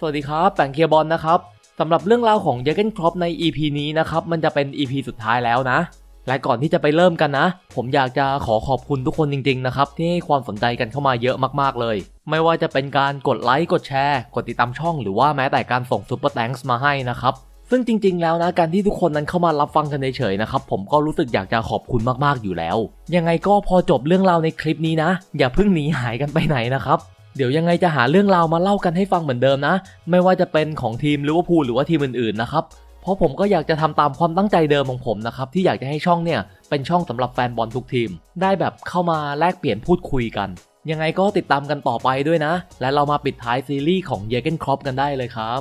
สวัสดีครับแปงเคียบอลนะครับสำหรับเรื่องราวของเยเกนครอปใน EP นี้นะครับ มันจะเป็น EP สุดท้ายแล้วนะ และก่อนที่จะไปเริ่มกันนะ ผมอยากจะขอขอบคุณทุกคนจริง ๆ นะครับ ที่ให้ความสนใจกันเข้ามาเยอะมากๆเลย ไม่ว่าจะเป็นการกดไลค์กดแชร์ กดติดตามช่อง หรือว่าแม้แต่การส่งซุปเปอร์แตงส์มาให้นะครับซึ่งจริง ๆ แล้วนะการที่ทุกคนนั้นเข้ามารับฟังกันเฉยๆนะครับผมก็รู้สึกอยากจะขอบคุณมากๆอยู่แล้ว ยังไงก็พอจบเรื่องราวในคลิปนี้นะ อย่าเพิ่งหนีหายกันไปไหนนะครับ เดี๋ยวยังไงจะหาเรื่องราวมาเล่ากันให้ฟังเหมือนเดิมนะ ไม่ว่าจะเป็นของทีมลิเวอร์พูลหรือว่าทีมอื่นๆนะครับ เพราะผมก็อยากจะทำตามความตั้งใจเดิมของผมนะครับ ที่อยากจะให้ช่องเนี่ย เป็นช่องสำหรับแฟนบอลทุกทีม ได้แบบเข้ามาแลกเปลี่ยนพูดคุยกัน ยังไงก็ติดตามกันต่อไปด้วยนะ และเรามาปิดท้ายซีรีส์ของเยเกนครอปกันได้เลยครับ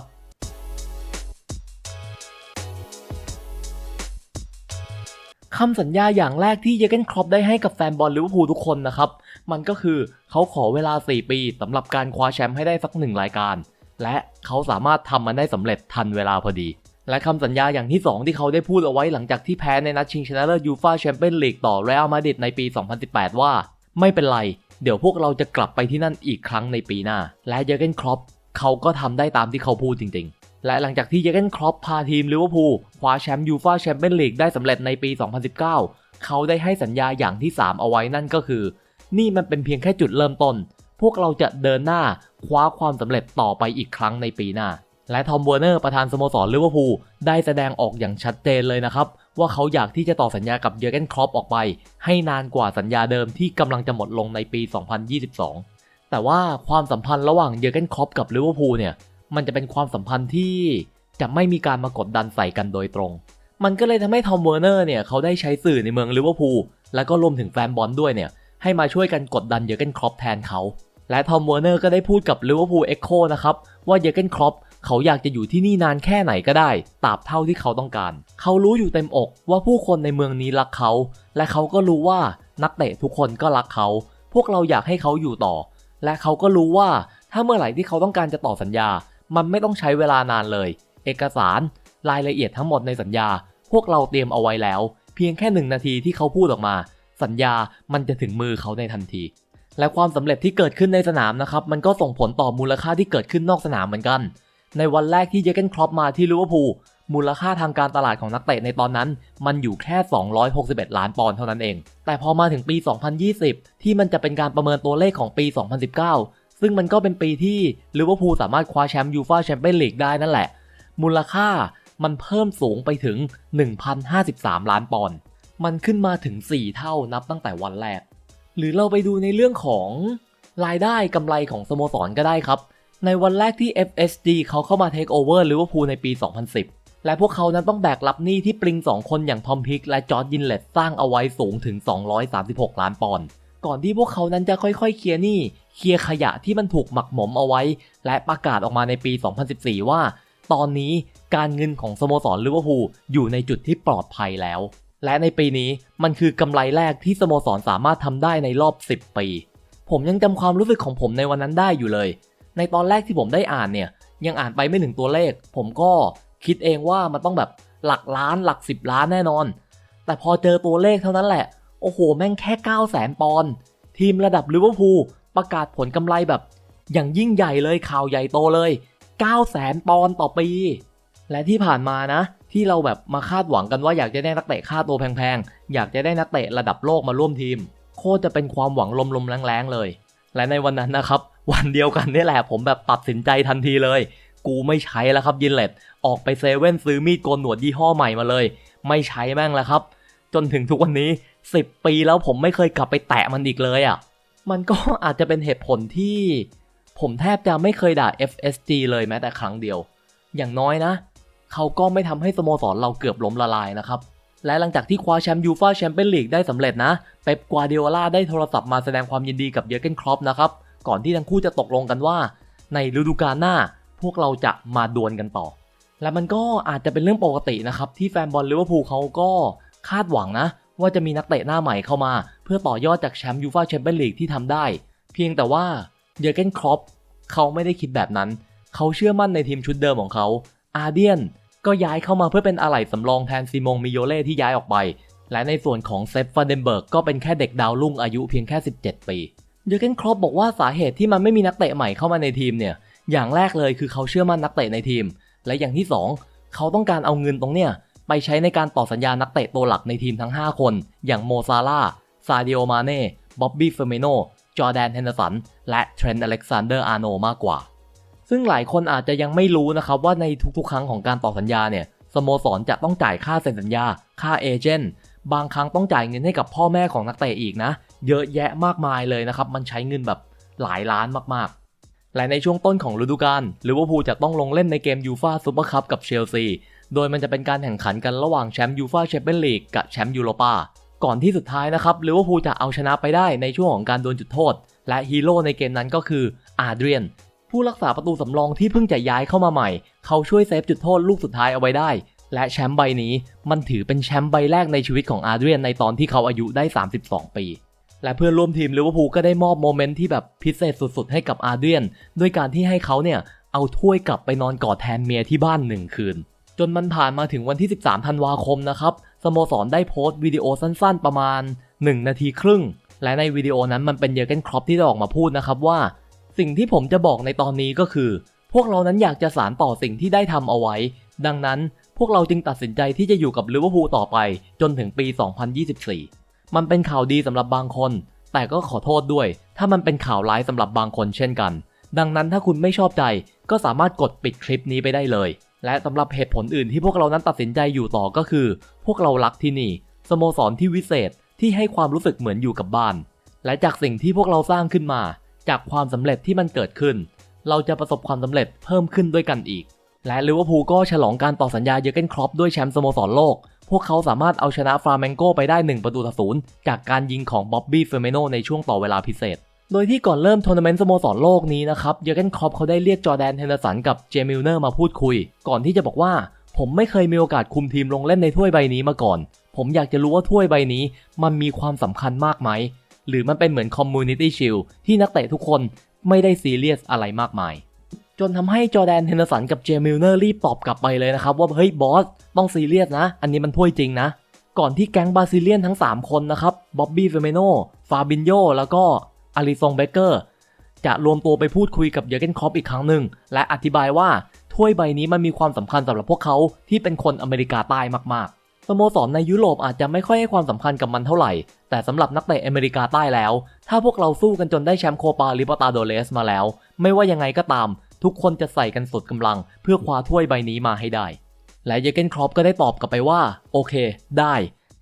คำสัญญาอย่างแรกที่เยเกนครอปได้ให้กับแฟนบอลลิเวอร์พูลทุกคนนะครับ มันก็คือเขาขอเวลา 4 ปีสำหรับการคว้าแชมป์ให้ได้สักหนึ่งรายการ และเขาสามารถทำมันได้สำเร็จทันเวลาพอดี และคำสัญญาอย่างที่ 2 ที่เขาได้พูดเอาไว้หลังจากที่แพ้ในนัดชิงชนะเลิศยูฟาแชมเปี้ยนลีกต่อเรอัลมาดริดในปี 2018 ว่า ไม่เป็นไร เดี๋ยวพวกเราจะกลับไปที่นั่นอีกครั้งในปีหน้า และเยเกนครอปเขาก็ทำได้ตามที่เขาพูดจริงๆ และหลังจากที่เยเกนครอปพาทีมลิเวอร์พูลคว้าแชมป์ยูฟาแชมเปี้ยนลีกได้สำเร็จในปี 2019 เขาได้ให้สัญญาอย่างที่ 3 เอาไว้นั่นก็คือ นี่มันเป็นเพียงแค่จุดเริ่มต้น พวกเราจะเดินหน้าคว้าความสำเร็จต่อไปอีกครั้งในปีหน้า และทอมเวอร์เนอร์ประธานสโมสรลิเวอร์พูลได้แสดงออกอย่างชัดเจนเลยนะครับว่าเขาอยากที่จะต่อสัญญากับเยอร์เกนครอปออกไป ให้นานกว่าสัญญาเดิมที่กำลังจะหมดลงในปี 2022 แต่ว่าความสัมพันธ์ระหว่างเยอร์เกนครอปกับลิเวอร์พูลเนี่ยมันจะเป็นความสัมพันธ์ที่จะไม่มีการมากดดันใส่กันโดยตรง มันก็เลยทำให้ทอมเวอร์เนอร์เนี่ยเขาได้ใช้สื่อในเมืองลิเวอร์พูลแล้วก็รวมถึงแฟนบอลด้วยเนี่ย ให้มาช่วยกันกดดันเยอร์เกนครอปแทนเขา และทอมเวอร์เนอร์ก็ได้พูดกับลิเวอร์พูลเอ็กโคนะครับว่าเยอร์เกนครอปเขาอยากจะอยู่ที่นี่นานแค่ไหนก็ได้ตราบเท่าที่เขาต้องการ เขารู้อยู่เต็มอกว่าผู้คนในเมืองนี้รักเขา และเขาก็รู้ว่านักเตะทุกคนก็รักเขา พวกเราอยากให้เขาอยู่ต่อ และเขาก็รู้ว่าถ้าเมื่อไหร่ที่เขาต้องการจะต่อสัญญา มันไม่ต้องใช้เวลานานเลย เอกสารรายละเอียดทั้งหมดในสัญญา พวกเราเตรียมเอาไว้แล้ว เพียงแค่หนึ่งนาทีที่เขาพูดออกมา สัญญามันจะถึงมือเขาในทันที และความสำเร็จที่เกิดขึ้นในสนามนะครับมันก็ส่งผลต่อมูลค่าที่เกิดขึ้นนอกสนามเหมือนกัน ในวันแรกที่เยเกนครอปมาที่ลิเวอร์พูลมูลค่าทางการตลาดของนักเตะในตอนนั้น มันอยู่แค่ 261 ล้านปอนด์เท่านั้นเอง แต่พอมาถึงปี 2020 ที่มันจะเป็นการประเมินตัวเลขของปี 2019 ซึ่งมันก็เป็นปีที่ลิเวอร์พูลสามารถคว้าแชมป์ยูฟาแชมเปี้ยนลีกได้นั่นแหละ มูลค่ามันเพิ่มสูงไปถึง 1,053 ล้านปอนด์ มันขึ้นมาถึง 4 เท่านับตั้งแต่วันแรก หรือเราไปดูในเรื่องของรายได้กำไรของสโมสรก็ได้ครับ ในวันแรกที่ FSG เขาเข้ามาเทคโอเวอร์ลิเวอร์พูลในปี 2010 และพวกเขานั้นต้องแบกรับหนี้ที่ปริง 2 คนอย่างทอมพิกและจอร์ดยินเลตสร้างเอาไว้สูงถึง 236 ล้านปอนด์ก่อนที่พวกเขานั้นจะค่อยๆ เคลียร์หนี้เคลียร์ขยะที่มันถูกหมักหมมเอาไว้ และประกาศออกมาในปี 2014 ว่า ตอนนี้การเงินของสโมสรลิเวอร์พูลอยู่ในจุดที่ปลอดภัยแล้ว และในปีนี้มันคือกำไรแรกที่สโมสรสามารถทำได้ในรอบ 10 ปี ผมยังจำความรู้สึกของผมในวันนั้นได้อยู่เลย ในตอนแรกที่ผมได้อ่านเนี่ย ยังอ่านไปไม่ถึงตัวเลข ผมก็คิดเองว่ามันต้องแบบหลักล้านหลัก 10 ล้านแน่นอน แต่พอเจอตัวเลขเท่านั้นแหละ โอ้โห แม่งแค่ 9 0 0 0 0 0ปอนด์ทีมระดับลิเวอร์พูลประกาศผลกำไรแบบ อย่างยิ่งใหญ่เลยข่าวใหญ่โตเลย 9 0 0 0 0 0ปอนด์ต่อปี และที่ผ่านมานะ ที่เราแบบมาคาดหวังกันว่าอยากจะได้นักเตะค่าตัวแพงๆ อยากจะได้นักเตะระดับโลกมาร่วมทีม โคตรจะเป็นความหวังลมๆแรงๆเลย และในวันนั้นนะครับ วันเดียวกันนี่แหละผมแบบตัดสินใจทันทีเลย กูไม่ใช้แล้วครับยินเลตออกไปเซเว่นซื้อมีดโกนหนวดยี่ห้อใหม่มาเลย ไม่ใช้แม่งแล้วครับ จนถึงทุกวันนี้ 10 ปีแล้วผมไม่เคยกลับไปแตะมันอีกเลยอะ่ะมันก็อาจจะเป็นเหตุผลที่ ผมแทบจะไม่เคยด่า FSG เลยแม้แต่ครั้งเดียว อย่างน้อยนะ เขาก็ไม่ทำให้สโมสรเราเกือบล้มละลายนะครับ และหลังจากที่คว้าแชมป์ยูฟาแชมเปี้ยนลีกได้สำเร็จนะ เป๊ป กวาเดียล่าได้โทรศัพท์มาแสดงความยินดีกับเยอร์เกนครอปนะครับ ก่อนที่ทั้งคู่จะตกลงกันว่า ในฤดูกาลหน้าพวกเราจะมาดวลกันต่อ และมันก็อาจจะเป็นเรื่องปกตินะครับที่แฟนบอลลิเวอร์พูลเขาก็คาดหวังนะ ว่าจะมีนักเตะหน้าใหม่เข้ามา เพื่อต่อยอดจากแชมป์ยูฟาแชมเปี้ยนลีกที่ทำได้ เพียงแต่ว่าเยอร์เกนครอปเขาไม่ได้คิดแบบนั้น เขาเชื่อมั่นในทีมชุดเดิมของเขา อาเดียนก็ย้ายเข้ามาเพื่อเป็นอะไหล่สำรองแทนซิมงมิโยเล่ที่ย้ายออกไป และในส่วนของเซฟฟาเดนเบิร์กก็เป็นแค่เด็กดาวรุ่งอายุเพียงแค่ 17 ปีเยอร์เกนครอปบอกว่าสาเหตุที่มันไม่มีนักเตะใหม่เข้ามาในทีมเนี่ย อย่างแรกเลยคือเขาเชื่อมั่นนักเตะในทีม และอย่างที่ 2 เขาต้องการเอาเงินตรงเนี้ยไปใช้ในการต่อสัญญานักเตะตัวหลักในทีมทั้ง 5 คน อย่างโมซาลาซาดิโอมาเน่ บ๊อบบี้เฟอร์เมโน จอแดนเฮนเดอร์สัน และเทรนต์อเล็กซานเดอร์อาร์โนมากกว่า ซึ่งหลายคนอาจจะยังไม่รู้นะครับว่าในทุกๆ ครั้งของการต่อสัญญาเนี่ยสโมสรจะต้องจ่ายค่าเซ็นสัญญา ค่าเอเจนต์บางครั้งต้องจ่ายเงินให้กับพ่อแม่ของนักเตะอีกนะ เยอะแยะมากมายเลยนะครับ มันใช้เงินแบบหลายล้านมากๆ และในช่วงต้นของฤดูกาลลิเวอร์พูลจะต้องลงเล่นในเกมยูฟาซูเปอร์คัพกับเชลซี โดยมันจะเป็นการแข่งขันกันระหว่างแชมป์ยูฟาแชมเปี้ยนลีกกับแชมป์ยูโรปา ก่อนที่สุดท้ายนะครับลิเวอร์พูลจะเอาชนะไปได้ในช่วงของการโดนจุดโทษ และฮีโร่ในเกมนั้นก็คืออาร์เดรียน ผู้รักษาประตูสำรองที่เพิ่งจะย้ายเข้ามาใหม่ เขาช่วยเซฟจุดโทษลูกสุดท้ายเอาไว้ได้ และแชมป์ใบนี้มันถือเป็นแชมป์ใบแรกในชีวิตของอาร์เดรียนในตอนที่เขาอายุได้ 32 ปี และเพื่อนร่วมทีมลิเวอร์พูลก็ได้มอบโมเมนต์ที่แบบพิเศษสุดๆ ให้กับอาร์เดรียน ด้วยการที่ให้เขาเนี่ยเอาถ้วยกลับไปนอนกอดแทนเมียที่บ้านหนึ่งคืน จนมันผ่านมาถึงวันที่ 13 ธันวาคมนะครับสโมสรได้โพสต์วิดีโอสั้นๆ ประมาณ 1 นาทีครึ่ง และในวิดีโอนั้นมันเป็นเยอร์เกนครอปที่ได้ออกมาพูดนะครับว่า สิ่งที่ผมจะบอกในตอนนี้ก็คือ พวกเรานั้นอยากจะสานต่อสิ่งที่ได้ทำเอาไว้ ดังนั้นพวกเราจึงตัดสินใจที่จะอยู่กับลิเวอร์พูลต่อไปจนถึงปี 2024 มันเป็นข่าวดีสำหรับบางคน แต่ก็ขอโทษด้วย ถ้ามันเป็นข่าวร้ายสำหรับบางคนเช่นกัน ดังนั้นถ้าคุณไม่ชอบใจก็สามารถกดปิดคลิปนี้ไปได้เลย และสำหรับเหตุผลอื่นที่พวกเรานั้นตัดสินใจอยู่ต่อก็คือ พวกเรารักที่นี่ สโมสรที่วิเศษที่ให้ความรู้สึกเหมือนอยู่กับบ้าน และจากสิ่งที่พวกเราสร้างขึ้นมา จากความสำเร็จที่มันเกิดขึ้น เราจะประสบความสำเร็จเพิ่มขึ้นด้วยกันอีก และลิเวอร์พูลก็ฉลองการต่อสัญญาเยอร์เกนครอปด้วยแชมป์สโมสรโลก พวกเขาสามารถเอาชนะฟราเมงโกไปได้ 1 ประตูต่อศูนย์จากการยิงของบ๊อบบี้เฟอร์เมโนในช่วงต่อเวลาพิเศษ โดยที่ก่อนเริ่มทัวร์นาเมนต์สโมสรโลกนี้นะครับเยอร์เกนครอปเขาได้เรียกจอร์แดนเฮนเดอร์สันกับเจมิลเนอร์มาพูดคุย ก่อนที่จะบอกว่าผมไม่เคยมีโอกาสคุมทีมลงเล่นในถ้วยใบนี้มาก่อน ผมอยากจะรู้ว่าถ้วยใบนี้ มันมีความสำคัญมากไหม หรือมันเป็นเหมือนคอมมูนิตี้ชิลที่นักเตะทุกคนไม่ได้ซีเรียสอะไรมากมาย จนทำให้จอแดนเฮนร์สันกับเจมิลเนอร์รีบตอบกลับไปเลยนะครับ ว่าเฮ้ยบอสต้องซีเรียสนะ อันนี้มันถ้วยจริงนะ ก่อนที่แก๊งบาซิเลียนทั้ง 3 คนนะครับบ๊อบบี้เฟเมโนฟาบินโยแล้วก็อาริซงเบเกอร์จะรวมตัวไปพูดคุยกับเยอร์เกนคอปอีกครั้งหนึ่ง และอธิบายว่าถ้วยใบนี้มันมีความสำคัญสำหรับพวกเขาที่เป็นคนอเมริกาใต้มากๆ สโมสรในยุโรปอาจจะไม่ค่อยให้ความสำคัญกับมันเท่าไหร่ แต่สำหรับนักเตะอเมริกาใต้แล้ว ถ้าพวกเราสู้กันจนได้แชมป์โคปาลิบตาโดเลสมาแล้ว ไม่ว่ายังไงก็ตาม ทุกคนจะใส่กันสุดกำลัง เพื่อคว้าถ้วยใบนี้มาให้ได้ และเยเกนครอปก็ได้ตอบกลับไปว่า โอเค ได้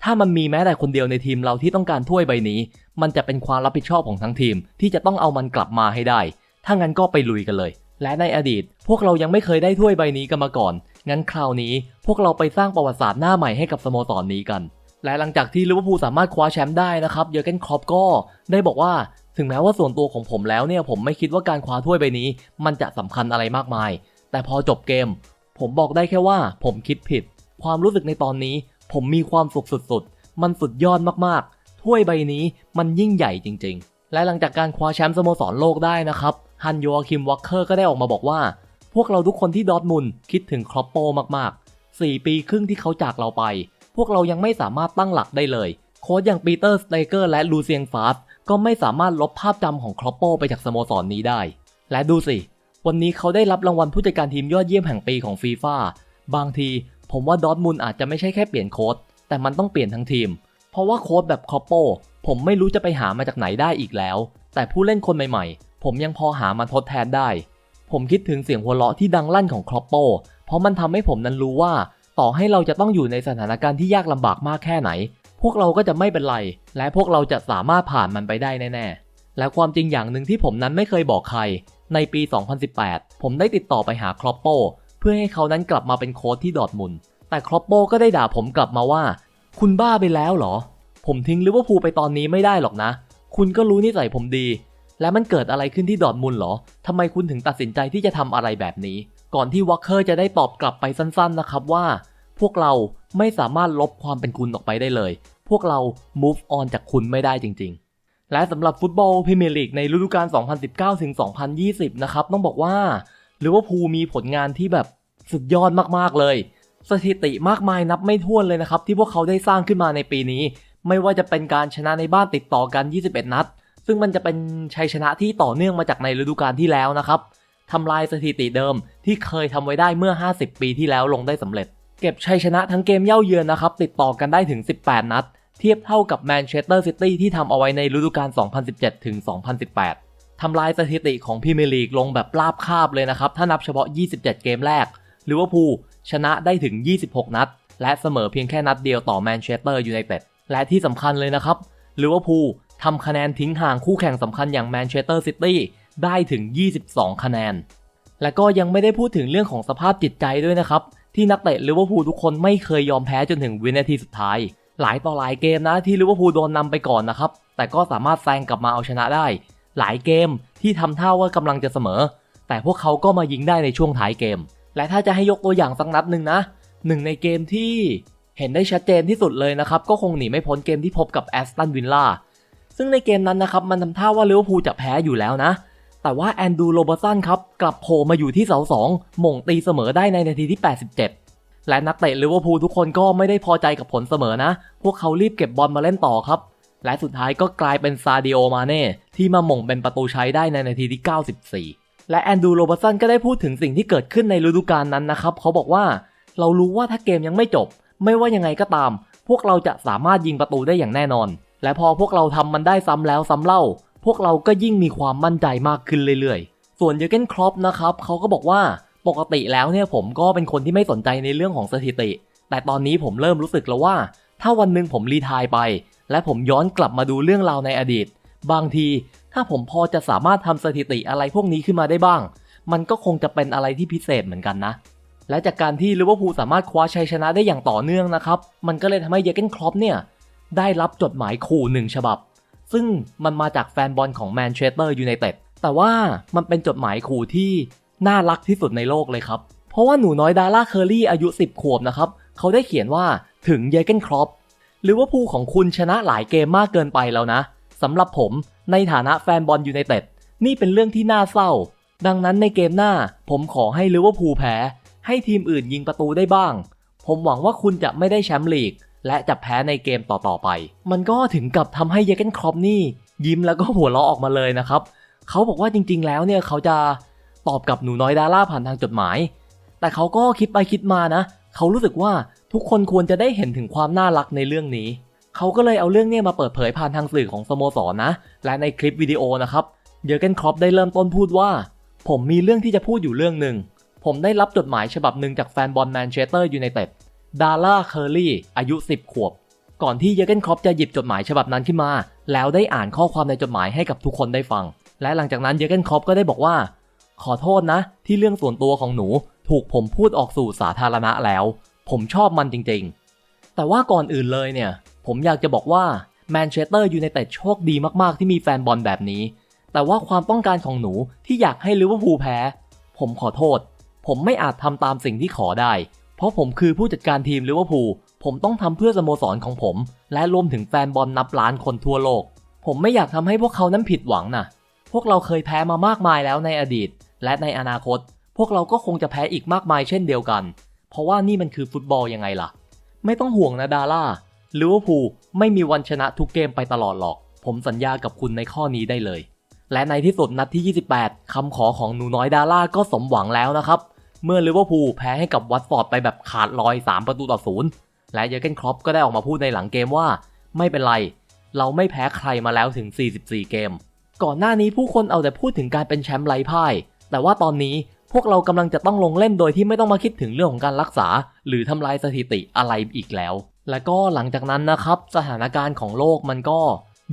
ถ้ามันมีแม้แต่คนเดียวในทีมเราที่ต้องการถ้วยใบนี้ มันจะเป็นความรับผิดชอบของทั้งทีม ที่จะต้องเอามันกลับมาให้ได้ ถ้างั้นก็ไปลุยกันเลย และในอดีต พวกเรายังไม่เคยได้ถ้วยใบนี้กันมาก่อน งั้นคราวนี้พวกเราไปสร้างประวัติศาสตร์หน้าใหม่ให้กับสโมสรนนี้กัน และหลังจากที่ลิเวอร์พูลสามารถคว้าแชมป์ได้นะครับ เยอร์เกนครอปก็ได้บอกว่าถึงแม้ว่าส่วนตัวของผมแล้วเนี่ยผมไม่คิดว่าการคว้าถ้วยใบนี้ มันจะสำคัญอะไรมากมาย แต่พอจบเกม ผมบอกได้แค่ว่าผมคิดผิด ความรู้สึกในตอนนี้ ผมมีความสุขสุดๆ มันสุดยอดมากๆ ถ้วยใบนี้มันยิ่งใหญ่จริง ๆ และหลังจากการคว้าแชมป์สโมสรโลกได้นะครับฮันโยอาคิมวัคเคอร์ก็ได้ออกมาบอกว่า พวกเราทุกคนที่ดอทมุนคิดถึงครอปโปมากๆ 4 ปีครึ่งที่เขาจากเราไป พวกเรายังไม่สามารถตั้งหลักได้เลย โค้ชอย่างปีเตอร์สเตเกอร์และลูเซียงฟาสก็ไม่สามารถลบภาพจำของครอปโปไปจากสโมสรนนี้ได้ และดูสิ วันนี้เขาได้รับรางวัลผู้จัดการทีมยอดเยี่ยมแห่งปีของฟีฟ่าบางทีผมว่าดอทมุนอาจจะไม่ใช่แค่เปลี่ยนโค้ชแต่มันต้องเปลี่ยนทั้งทีม เพราะว่าโค้ชแบบครอปโปผมไม่รู้จะไปหามาจากไหนได้อีกแล้ว แต่ผู้เล่นคนใหม่ๆ ผมยังพอหามาทดแทนได้ ผมคิดถึงเสียงหัวเราะที่ดังลั่นของครอปโป เพราะมันทำให้ผมนั้นรู้ว่า ต่อให้เราจะต้องอยู่ในสถานการณ์ที่ยากลำบากมากแค่ไหน พวกเราก็จะไม่เป็นไร และพวกเราจะสามารถผ่านมันไปได้แน่ๆ และความจริงอย่างหนึ่งที่ผมนั้นไม่เคยบอกใคร ในปี 2018 ผมได้ติดต่อไปหาครอปโป เพื่อให้เขานั้นกลับมาเป็นโค้ชที่ดอทมุนแต่ครอปโปก็ได้ด่าผมกลับมาว่า คุณบ้าไปแล้วเหรอ ผมทิ้งลิเวอร์พูลไปตอนนี้ไม่ได้หรอกนะ คุณก็รู้นิสัยผมดี และมันเกิดอะไรขึ้นที่ดอร์ทมุนด์เหรอ ทำไมคุณถึงตัดสินใจที่จะทำอะไรแบบนี้ ก่อนที่วอคเคอร์จะได้ตอบกลับไปสั้นๆนะครับว่า พวกเราไม่สามารถลบความเป็นคุณออกไปได้เลย พวกเรา move on จากคุณไม่ได้จริงๆ และสำหรับฟุตบอลพรีเมียร์ลีกในฤดูกาล 2019ถึง2020 นะครับ ต้องบอกว่าลิเวอร์พูมีผลงานที่แบบสุดยอดมากๆเลย สถิติมากมายนับไม่ถ้วนเลยนะครับ ที่พวกเขาได้สร้างขึ้นมาในปีนี้ ไม่ว่าจะเป็นการชนะในบ้านติดต่อกัน 21 นัด ซึ่งมันจะเป็นชัยชนะที่ต่อเนื่องมาจากในฤดูกาลที่แล้วนะครับทำลายสถิติเดิมที่เคยทำไว้ได้เมื่อ 50 ปีที่แล้วลงได้สำเร็จ เก็บชัยชนะทั้งเกมเย่าเยือนนะครับ ติดต่อกันได้ถึง 18 นัด เทียบเท่ากับแมนเชสเตอร์ซิตี้ที่ทำเอาไว้ในฤดูกาล 2017 ถึง 2018 ทำลายสถิติของพรีเมียร์ลีกลงแบบราบคาบเลยนะครับ ถ้านับเฉพาะ 27 เกมแรกลิเวอร์พูลชนะได้ถึง 26 นัด และเสมอเพียงแค่นัดเดียวต่อแมนเชสเตอร์ยูไนเต็ดและที่สำคัญเลยนะครับลิเวอร์พูล ทำคะแนนทิ้งห่างคู่แข่งสำคัญอย่างแมนเชสเตอร์ซิตี้ได้ถึง 22 คะแนน และก็ยังไม่ได้พูดถึงเรื่องของสภาพจิตใจด้วยนะครับ ที่นักเตะลิเวอร์พูลทุกคนไม่เคยยอมแพ้จนถึงวินาทีสุดท้าย หลายต่อหลายเกมนะที่ลิเวอร์พูลโดนนำไปก่อนนะครับ แต่ก็สามารถแซงกลับมาเอาชนะได้ หลายเกมที่ทำท่าว่ากำลังจะเสมอ แต่พวกเขาก็มายิงได้ในช่วงท้ายเกม และถ้าจะให้ยกตัวอย่างสักนัดหนึ่งนะหนึ่งในเกมที่เห็นได้ชัดเจนที่สุดเลยนะครับ ก็คงหนีไม่พ้นเกมที่พบกับแอสตันวิลล่า ซึ่งในเกมนั้นนะครับมันทำท่าว่าลิเวอร์พูลจะแพ้อยู่แล้วนะ แต่ว่าแอนดูโรเบอร์สันครับกลับโผล่มาอยู่ที่เสาสองหม่งตีเสมอได้ในนาทีที่ 87 และนักเตะลิเวอร์พูลทุกคนก็ไม่ได้พอใจกับผลเสมอนะ พวกเขารีบเก็บบอลมาเล่นต่อครับ และสุดท้ายก็กลายเป็นซาดิโอมาเน่ที่มาหม่งเป็นประตูใช้ได้ในนาทีที่ 94และแอนดูโรบอร์สันก็ได้พูดถึงสิ่งที่เกิดขึ้นในฤดูกาลนั้นนะครับ เขาบอกว่า เรารู้ว่าถ้าเกมยังไม่จบ ไม่ว่ายังไงก็ตาม พวกเราจะสามารถยิงประตูได้อย่างแน่นอน และพอพวกเราทำมันได้ซ้ำแล้วซ้ำเล่า พวกเราก็ยิ่งมีความมั่นใจมากขึ้นเรื่อยๆ ส่วนเยอเกนครอปนะครับเขาก็บอกว่าปกติแล้วเนี่ยผมก็เป็นคนที่ไม่สนใจในเรื่องของสถิติ แต่ตอนนี้ผมเริ่มรู้สึกแล้วว่า ถ้าวันหนึ่งผมรีไทายไป และผมย้อนกลับมาดูเรื่องราวในอดีต บางที ถ้าผมพอจะสามารถทำสถิติอะไรพวกนี้ขึ้นมาได้บ้าง มันก็คงจะเป็นอะไรที่พิเศษเหมือนกันนะและจากการที่ลิเวอร์พูลสามารถคว้าชัยชนะได้อย่างต่อเนื่องนะครับ มันก็เลยทำให้เยเกนครอปเนี่ย ได้รับจดหมายขู่หนึ่งฉบับ ซึ่งมันมาจากแฟนบอลของแมนเชสเตอร์ยูไนเต็ดแต่ว่ามันเป็นจดหมายขู่ที่น่ารักที่สุดในโลกเลยครับ เพราะว่าหนูน้อยดาร่าเคอรี่อายุ 10 ขวบนะครับ เขาได้เขียนว่าถึงเยเกนครอปลิเวอร์พูของคุณชนะหลายเกมมากเกินไปแล้วนะสำหรับผมในฐานะแฟนบอลยูไนเต็ดนี่เป็นเรื่องที่น่าเศร้า ดังนั้นในเกมหน้าผมขอให้ลิเวอร์พูลแพ้ ให้ทีมอื่นยิงประตูได้บ้าง ผมหวังว่าคุณจะไม่ได้แชมป์ลีก และจะแพ้ในเกมต่อๆไป มันก็ถึงกับทำให้เยเกนครอปนี่ ยิ้มแล้วก็หัวเราะออกมาเลยนะครับ เขาบอกว่าจริงๆแล้วเนี่ยเขาจะตอบกับหนูน้อยดาร่าผ่านทางจดหมาย แต่เขาก็คิดไปคิดมานะ เขารู้สึกว่าทุกคนควรจะได้เห็นถึงความน่ารักในเรื่องนี้ เขาก็เลยเอาเรื่องนี้มาเปิดเผยผ่านทางสื่อของสโมสรนะและในคลิปวิดีโอนะครับเยอร์เกนครอปได้เริ่มต้นพูดว่า ผมมีเรื่องที่จะพูดอยู่เรื่องหนึ่ง ผมได้รับจดหมายฉบับหนึ่งจากแฟนบอลแมนเชสเตอร์ยูไนเต็ด ดาร่าเคอร์รี่อายุ 10 ขวบ ก่อนที่เยร์เกนครอปจะหยิบจดหมายฉบับนั้นขึ้นมา แล้วได้อ่านข้อความในจดหมายให้กับทุกคนได้ฟัง และหลังจากนั้นเยร์เกนครอปก็ได้บอกว่า ขอโทษนะ ที่เรื่องส่วนตัวของหนูถูกผมพูดออกสู่สาธารณะแล้ว ผมชอบมันจริงๆ แต่ว่าก่อนอื่นเลยเนี่ย ผมอยากจะบอกว่าแมนเชสเตอร์ยูไนเต็ดโชคดีมากๆที่มีแฟนบอลแบบนี้ แต่ว่าความต้องการของหนูที่อยากให้ลิเวอร์พูลแพ้ ผมขอโทษ ผมไม่อาจทำตามสิ่งที่ขอได้ ราะผมคือผู้จัดการทีมลิเวอร์พูลผมต้องทำเพื่อสโมสรของผม และรวมถึงแฟนบอลนับล้านคนทั่วโลก ผมไม่อยากทำให้พวกเขานั้นผิดหวังนะพวกเราเคยแพ้มามากมายแล้วในอดีต และในอนาคต พวกเราก็คงจะแพ้อีกมากมายเช่นเดียวกัน เพราะว่านี่มันคือฟุตบอลยังไงล่ะ ไม่ต้องห่วงนะดาร่าลิเวอร์พูลไม่มีวันชนะทุกเกมไปตลอดหรอก ผมสัญญากับคุณในข้อนี้ได้เลย และในที่สุดนัดที่ 28คำขอของหนูน้อยดาร่าก็สมหวังแล้วนะครับ เมื่อลิเวอร์พูลแพ้ให้กับวัตฟอร์ดไปแบบขาดลอย 3 ประตูต่อศูนย์และเยอร์เกนครอปก็ได้ออกมาพูดในหลังเกมว่า ไม่เป็นไร เราไม่แพ้ใครมาแล้วถึง 44 เกม ก่อนหน้านี้ผู้คนเอาแต่พูดถึงการเป็นแชมป์ไร้พ่าย แต่ว่าตอนนี้พวกเรากำลังจะต้องลงเล่นโดยที่ไม่ต้องมาคิดถึงเรื่องของการรักษา หรือทำลายสถิติอะไรอีกแล้ว และก็หลังจากนั้นนะครับ สถานการณ์ของโลกมันก็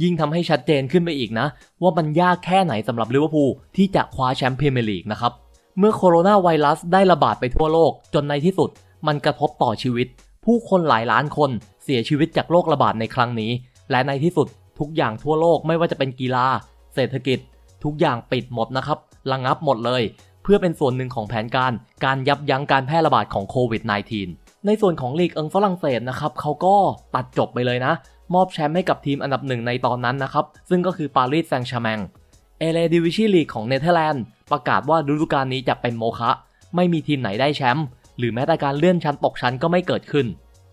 ยิ่งทำให้ชัดเจนขึ้นไปอีกนะ ว่ามันยากแค่ไหนสำหรับลิเวอร์พูลที่จะคว้าแชมป์พรีเมียร์ลีกนะครับ เมื่อโคโรนาไวรัสได้ระบาดไปทั่วโลกจนในที่สุด มันกระทบต่อชีวิต ผู้คนหลายล้านคนเสียชีวิตจากโรคระบาดในครั้งนี้ และในที่สุดทุกอย่างทั่วโลกไม่ว่าจะเป็นกีฬา เศรษฐกิจ ทุกอย่างปิดหมดนะครับระงับหมดเลย เพื่อเป็นส่วนหนึ่งของแผนการการยับยั้งการแพร่ระบาดของโควิด -19 ในส่วนของลีกเอิงฝรั่งเศสนะครับเขาก็ตัดจบไปเลยนะ มอบแชมป์ให้กับทีมอันดับหนึ่งในตอนนั้นนะครับซึ่งก็คือปารีสแซงต์แชร์แมงเอเลดิวิชีลีกของเนเธอร์แลนด์ ประกาศว่าฤดูกาลนี้จะเป็นโมฆะไม่มีทีมไหนได้แชมป์หรือแม้แต่การเลื่อนชั้นตกชั้นก็ไม่เกิดขึ้น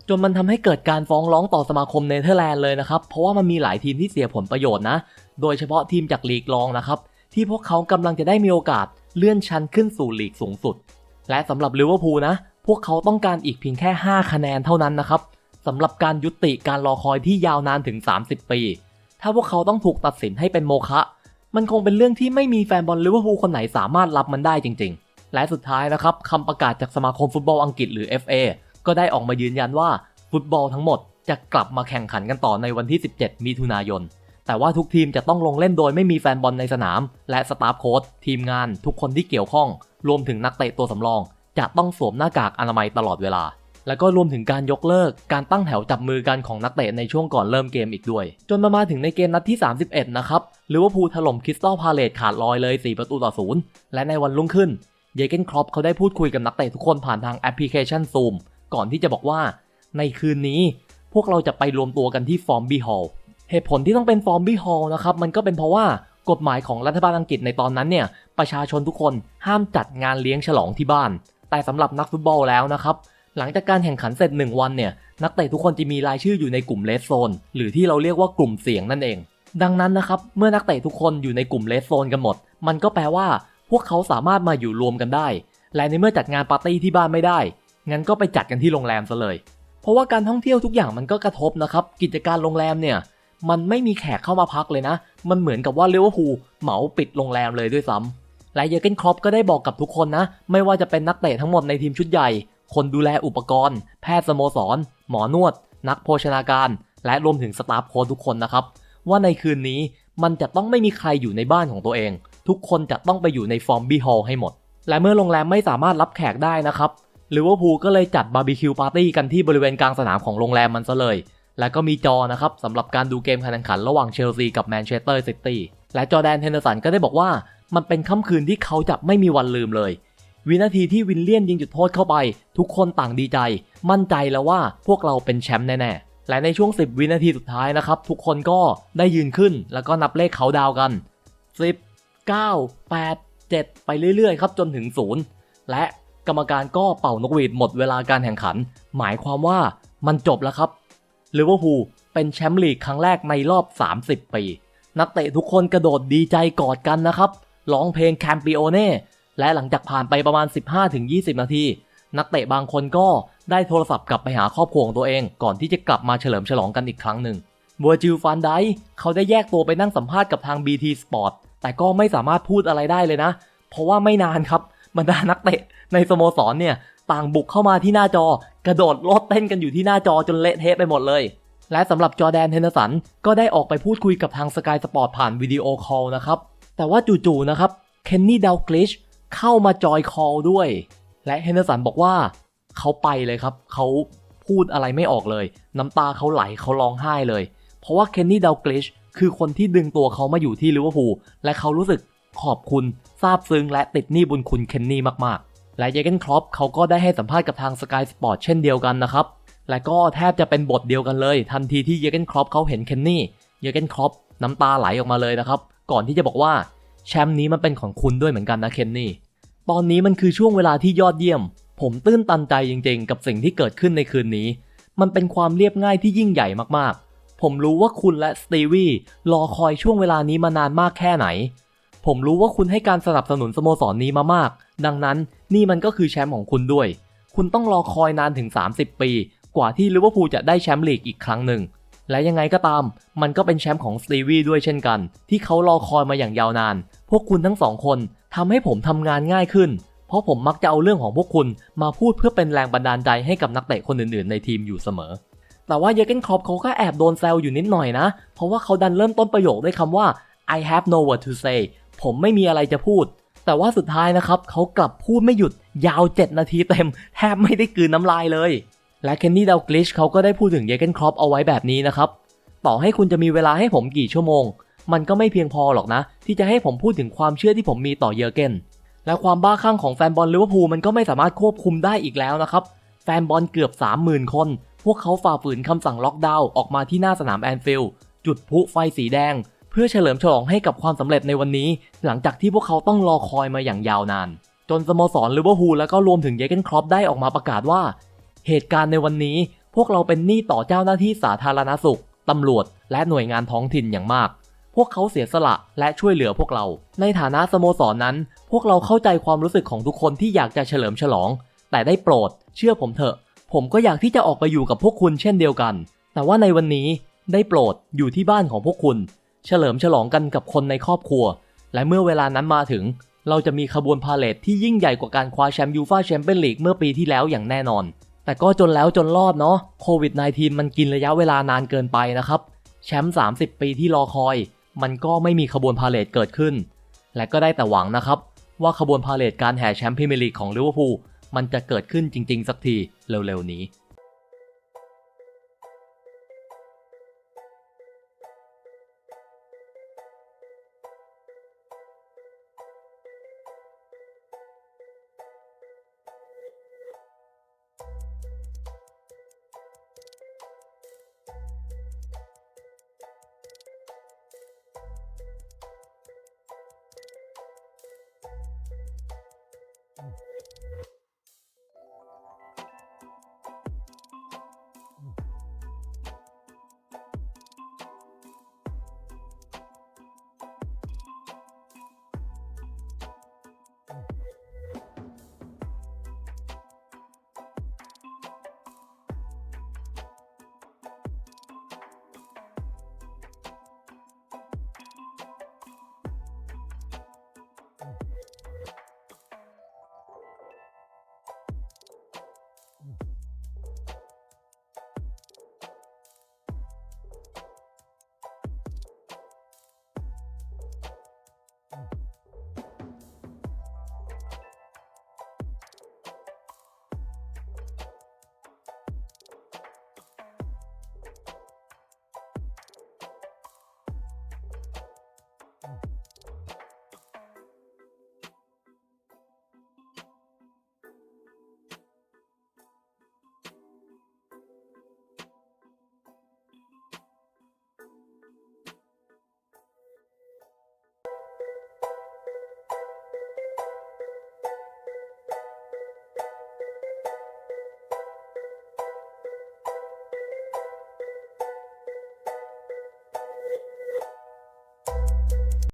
จนมันทำให้เกิดการฟ้องร้องต่อสมาคมเนเธอร์แลนด์เลยนะครับ เพราะว่ามันมีหลายทีมที่เสียผลประโยชน์นะ โดยเฉพาะทีมจากลีกรองนะครับ ที่พวกเขากำลังจะได้มีโอกาสเลื่อนชั้นขึ้นสู่ลีกสูงสุด และสำหรับลิเวอร์พูลนะ พวกเขาต้องการอีกเพียงแค่ 5 คะแนนเท่านั้นนะครับสำหรับการยุติการรอคอยที่ยาวนานถึง 30 ปี ถ้าพวกเขาต้องถูกตัดสินให้เป็นโมฆะ มันคงเป็นเรื่องที่ไม่มีแฟนบอลลิเวอร์พูลคนไหนสามารถรับมันได้จริง ๆ และสุดท้ายนะครับคำประกาศจากสมาคมฟุตบอลอังกฤษหรือ FA ก็ได้ออกมายืนยันว่าฟุตบอลทั้งหมดจะกลับมาแข่งขันกันต่อในวันที่ 17 มิถุนายน แต่ว่าทุกทีมจะต้องลงเล่นโดยไม่มีแฟนบอลในสนาม และสตาฟโค้ชทีมงาน ทุกคนที่เกี่ยวข้อง รวมถึงนักเตะตัวสำรอง จะต้องสวมหน้ากากอนามัยตลอดเวลา แล้วก็รวมถึงการยกเลิกการตั้งแถวจับมือกันของนักเตะในช่วงก่อนเริ่มเกมอีกด้วย จนมามาถึงในเกมนัดที่ 31 นะครับลิเวอร์พูลถล่มคริสตัลพาเลตขาดลอยเลย 4 ประตูต่อศูนย์และในวันรุ่งขึ้นเยเกนครอปเขาได้พูดคุยกับนักเตะทุกคนผ่านทางแอปพลิเคชัน Zoom ก่อนที่จะบอกว่า ในคืนนี้พวกเราจะไปรวมตัวกันที่ฟอร์มบีฮอลเหตุผลที่ต้องเป็นฟอร์มบีฮอลนะครับมันก็เป็นเพราะว่ากฎหมายของรัฐบาลอังกฤษในตอนนั้นเนี่ยประชาชนทุกคนห้ามจัดงานเลี้ยงฉลองที่บ้าน แต่สำหรับนักฟุตบอลแล้วนะครับ หลังจากการแข่งขันเสร็จ 1 วันเนี่ย นักเตะทุกคนจะมีรายชื่ออยู่ในกลุ่มเลสโซน หรือที่เราเรียกว่ากลุ่มเสียงนั่นเอง ดังนั้นนะครับ เมื่อนักเตะทุกคนอยู่ในกลุ่มเลสโซนกันหมด มันก็แปลว่า พวกเขาสามารถมาอยู่รวมกันได้ และในเมื่อจัดงานปาร์ตี้ที่บ้านไม่ได้ งั้นก็ไปจัดกันที่โรงแรมซะเลย เพราะว่าการท่องเที่ยวทุกอย่างมันก็กระทบนะครับ กิจการโรงแรมเนี่ย มันไม่มีแขกเข้ามาพักเลยนะ มันเหมือนกับว่าเลเวอร์พูลเหมาปิดโรงแรมเลยด้วยซ้ำและเยอร์เกนครอปก็ได้บอกกับทุกคนนะ ไม่ว่าจะเป็นนักเตะทั้งหมดในทีมชุดใหญ่ คนดูแลอุปกรณ์ แพทย์สโมสร หมอนวด นักโภชนาการ และรวมถึงสตาฟโค้ชทุกคนนะครับ ว่าในคืนนี้มันจะต้องไม่มีใครอยู่ในบ้านของตัวเอง ทุกคนจะต้องไปอยู่ในฟอร์มบี้ฮอลให้หมด และเมื่อโรงแรมไม่สามารถรับแขกได้นะครับลิเวอร์พูลก็เลยจัดบาร์บีคิวปาร์ตี้กันที่บริเวณกลางสนามของโรงแรมมันซะเลย และก็มีจอนะครับสำหรับการดูเกมการแข่งขันระหว่างเชลซีกับแมนเชสเตอร์ซิตี้ และจอแดนเทนเดอร์สันก็ได้บอกว่า มันเป็นค่ำคืนที่เขาจะไม่มีวันลืมเลย วินาทีที่วินเลียนยิงจุดโทษเข้าไป ทุกคนต่างดีใจ มั่นใจแล้วว่าพวกเราเป็นแชมป์แน่ๆ และในช่วง 10 วินาทีสุดท้ายนะครับ ทุกคนก็ได้ยืนขึ้น แล้วก็นับเลขเขาดาวกัน 10 9 8 7 ไปเรื่อยๆ ครับจนถึง 0 และกรรมการก็เป่านกหวีดหมดเวลาการแข่งขัน หมายความว่ามันจบแล้วครับลิเวอร์พูลเป็นแชมป์ลีกครั้งแรกในรอบ 30 ปี นักเตะทุกคนกระโดดดีใจกอดกันนะครับร้องเพลงแคมปิโอเน่ และหลังจากผ่านไปประมาณ 15-20 นาที นักเตะบางคนก็ได้โทรศัพท์กลับไปหาครอบครัวของตัวเอง ก่อนที่จะกลับมาเฉลิมฉลองกันอีกครั้งหนึ่งบัวจิลฟันไดเขาได้แยกตัวไปนั่งสัมภาษณ์กับทาง BT Sport แต่ก็ไม่สามารถพูดอะไรได้เลยนะ เพราะว่าไม่นานครับบรรดานักเตะในสโมสรเนี่ยต่างบุกเข้ามาที่หน้าจอ กระโดดโลดเต้นกันอยู่ที่หน้าจอจนเละเทะไปหมดเลย และสำหรับจอแดนเทนสันก็ได้ออกไปพูดคุยกับทางสกายสปอร์ตผ่านวิดีโอคอลนะครับ แต่ว่าจู่ๆนะครับเคนนี่ดาวกลิช เข้ามาจอยคอลด้วย และเฮนเดอร์สันบอกว่าเขาไปเลยครับ เขาพูดอะไรไม่ออกเลย น้ำตาเขาไหลเขาร้องไห้เลย เพราะว่าเคนนี่ดาวกลิชคือคนที่ดึงตัวเขามาอยู่ที่ลิเวอร์พูลและเขารู้สึกขอบคุณซาบซึ้งและติดหนี้บุญคุณเคนนี่มากๆ และเยเกนครอปเขาก็ได้ให้สัมภาษณ์กับทางสกายสปอร์ตเช่นเดียวกันนะครับ และก็แทบจะเป็นบทเดียวกันเลย ทันทีที่เยเกนครอปเขาเห็นเคนนี่ เยเกนครอปน้ำตาไหลออกมาเลยนะครับ ก่อนที่จะบอกว่า แชมป์นี้มันเป็นของคุณด้วยเหมือนกันนะเคนนี่ ตอนนี้มันคือช่วงเวลาที่ยอดเยี่ยม ผมตื้นตันใจจริงๆ กับสิ่งที่เกิดขึ้นในคืนนี้ มันเป็นความเรียบง่ายที่ยิ่งใหญ่มากๆ ผมรู้ว่าคุณและสตีวีรอคอยช่วงเวลานี้มานานมากแค่ไหน ผมรู้ว่าคุณให้การสนับสนุนสโมสรนนี้มามาก ดังนั้นนี่มันก็คือแชมป์ของคุณด้วย คุณต้องรอคอยนานถึง 30 ปี กว่าที่ลิเวอร์พูลจะได้แชมป์ลีกอีกครั้งหนึ่ง และยังไงก็ตาม มันก็เป็นแชมป์ของสตีวีด้วยเช่นกัน ที่เขารอคอยมาอย่างยาวนาน พวกคุณทั้งสองคนทำให้ผมทำงานง่ายขึ้น เพราะผมมักจะเอาเรื่องของพวกคุณมาพูดเพื่อเป็นแรงบันดาลใจให้กับนักเตะคนอื่นๆ ในทีมอยู่เสมอ แต่ว่าเยเกนครอปเขาก็แอบโดนแซวอยู่นิดหน่อยนะ เพราะว่าเขาดันเริ่มต้นประโยคด้วยคำว่า I have no word to say ผมไม่มีอะไรจะพูด แต่ว่าสุดท้ายนะครับเขากลับพูดไม่หยุดยาว 7 นาทีเต็ม แทบไม่ได้กลืนน้ำลายเลย และเคนนี่ดาวกลิชเขาก็ได้พูดถึงเยเกนครอปเอาไว้แบบนี้นะครับ ต่อให้คุณจะมีเวลาให้ผมกี่ชั่วโมง มันก็ไม่เพียงพอหรอกนะ ที่จะให้ผมพูดถึงความเชื่อที่ผมมีต่อเยอเกนและความบ้าคลั่งของแฟนบอลลิเวอร์พูลมันก็ไม่สามารถควบคุมได้อีกแล้วนะครับ แฟนบอลเกือบ 30,000 คน พวกเขาฝ่าฝืนคำสั่งล็อกดาวน์ออกมาที่หน้าสนามแอนฟิลด์จุดพลุไฟสีแดง เพื่อเฉลิมฉลองให้กับความสำเร็จในวันนี้ หลังจากที่พวกเขาต้องรอคอยมาอย่างยาวนาน จนสโมสรลิเวอร์พูลและก็รวมถึงเยเกนครอปได้ออกมาประกาศว่า เหตุการณ์ในวันนี้พวกเราเป็นหนี้ต่อเจ้าหน้าที่สาธารณสุข ตำรวจ และหน่วยงานท้องถิ่นอย่างมาก พวกเขาเสียสละและช่วยเหลือพวกเรา ในฐานะสโมสรนนั้น พวกเราเข้าใจความรู้สึกของทุกคนที่อยากจะเฉลิมฉลอง แต่ได้โปรด เชื่อผมเถอะ ผมก็อยากที่จะออกไปอยู่กับพวกคุณเช่นเดียวกัน แต่ว่าในวันนี้ได้โปรดอยู่ที่บ้านของพวกคุณ เฉลิมฉลองกันกับคนในครอบครัว และเมื่อเวลานั้นมาถึง เราจะมีขบวนพาเลทที่ยิ่งใหญ่กว่าการคว้าแชมป์ยูฟาแชมเปี้ยนลีกเมื่อปีที่แล้วอย่างแน่นอน แต่ก็จนแล้วจนรอดเนาะโควิด -19 มันกินระยะเวลานานเกินไปนะครับ แชมป์ 30 ปีที่รอคอย มันก็ไม่มีขบวนพาเลทเกิดขึ้น และก็ได้แต่หวังนะครับ ว่าขบวนพาเลทการแห่แชมป์พรีเมียร์ลีกของลิเวอร์พูลมันจะเกิดขึ้นจริง ๆ สักทีเร็วๆนี้